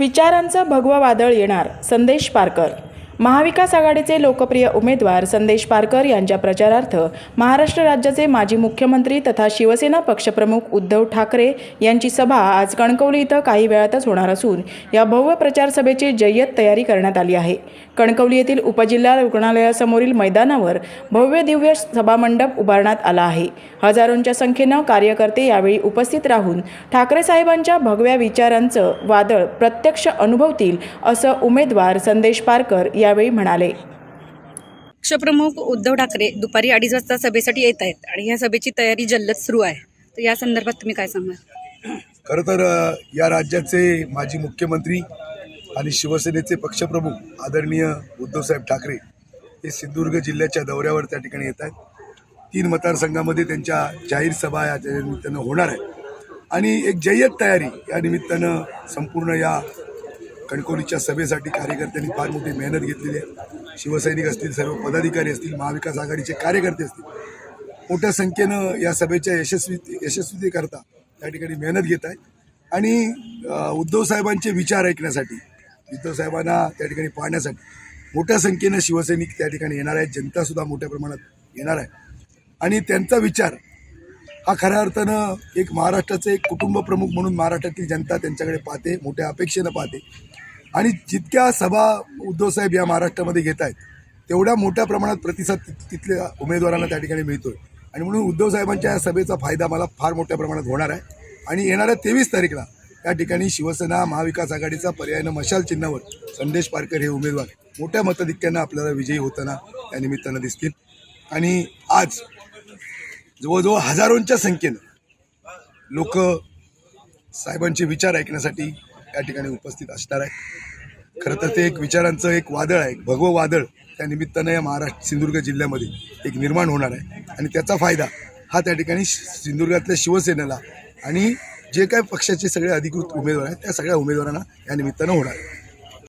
विचारांचं भगवं वादळ येणार. संदेश पारकर महाविकास आघाडीचे लोकप्रिय उमेदवार संदेश पारकर यांच्या प्रचारार्थ महाराष्ट्र राज्याचे माजी मुख्यमंत्री तथा शिवसेना पक्षप्रमुख उद्धव ठाकरे यांची सभा आज कणकवली इथं काही वेळातच होणार असून या भव्य प्रचार सभेची जय्यत तयारी करण्यात आली आहे. कणकवली येथील उपजिल्हा रुग्णालयासमोरील मैदानावर भव्य दिव्य सभामंडप उभारण्यात आला आहे. हजारोंच्या संख्येनं कार्यकर्ते यावेळी उपस्थित राहून ठाकरे साहेबांच्या भगव्या विचारांचं वादळ प्रत्यक्ष अनुभवतील असं उमेदवार संदेश पारकर या यावेळी म्हणाले. पक्षप्रमुख उद्धव ठाकरे दुपारी अडीच वाजता सभेसाठी येत आहेत आणि ह्या सभेची तयारी जल्लत सुरू आहे. तर या संदर्भात तुम्ही काय सांगाल? खरं तर या राज्याचे माजी मुख्यमंत्री आणि शिवसेनेचे पक्षप्रमुख आदरणीय उद्धवसाहेब ठाकरे हे सिंधुदुर्ग जिल्ह्याच्या दौऱ्यावर त्या ठिकाणी येत आहेत. तीन मतदारसंघामध्ये त्यांच्या जाहीर सभा या निमित्तानं होणार आहे. आणि एक जय्यत तयारी या निमित्तानं संपूर्ण या कणकवलीच्या सभेसाठी कार्यकर्त्यांनी फार मोठी मेहनत घेतलेली आहे. शिवसैनिक असतील सर्व पदाधिकारी असतील महाविकास आघाडीचे कार्यकर्ते असतील. मोठ्या संख्येनं या सभेच्या यशस्वी यशस्वीतेकरता त्या ठिकाणी मेहनत घेत आहेत. आणि उद्धवसाहेबांचे उद्धव साहेबांचे विचार ऐकण्यासाठी उद्धव साहेबांना त्या ठिकाणी पाहण्यासाठी मोठ्या संख्येनं शिवसैनिक त्या ठिकाणी येणार आहेत. जनतासुद्धा मोठ्या प्रमाणात येणार आहे. आणि त्यांचा विचार हा खऱ्या अर्थानं एक महाराष्ट्राचं एक कुटुंब प्रमुख म्हणून महाराष्ट्रातील जनता त्यांच्याकडे पाहते मोठ्या अपेक्षेनं पाहते. आणि जितक्या सभा उद्धवसाहेब या महाराष्ट्रामध्ये घेत आहेत तेवढ्या मोठ्या प्रमाणात प्रतिसाद तिथल्या उमेदवारांना त्या ठिकाणी मिळतोय. आणि म्हणून उद्धव साहेबांच्या या सभेचा फायदा मला फार मोठ्या प्रमाणात होणार आहे. आणि येणाऱ्या तेवीस तारीखला त्या ठिकाणी शिवसेना महाविकास आघाडीचा पर्यायानं मशाल चिन्हावर संदेश पारकर हे उमेदवार मोठ्या मताधिक्यानं आपल्याला विजयी होताना या निमित्तानं दिसतील. आणि आज जवळजवळ हजारोंच्या संख्येनं लोक साहेबांचे विचार ऐकण्यासाठी या ठिकाणी उपस्थित असणार आहे खरं तर ते एक विचारांचं एक वादळ आहे भगवं वादळ. त्या निमित्तानं या महाराष्ट्र सिंधुदुर्ग जिल्ह्यामध्ये एक निर्माण होणार आहे. आणि त्याचा फायदा हा त्या ठिकाणी शि- सिंधुदुर्गातल्या शिवसेनेला आणि जे काय पक्षाचे सगळे अधिकृत उमेदवार आहेत त्या सगळ्या उमेदवारांना या निमित्तानं होणार आहे.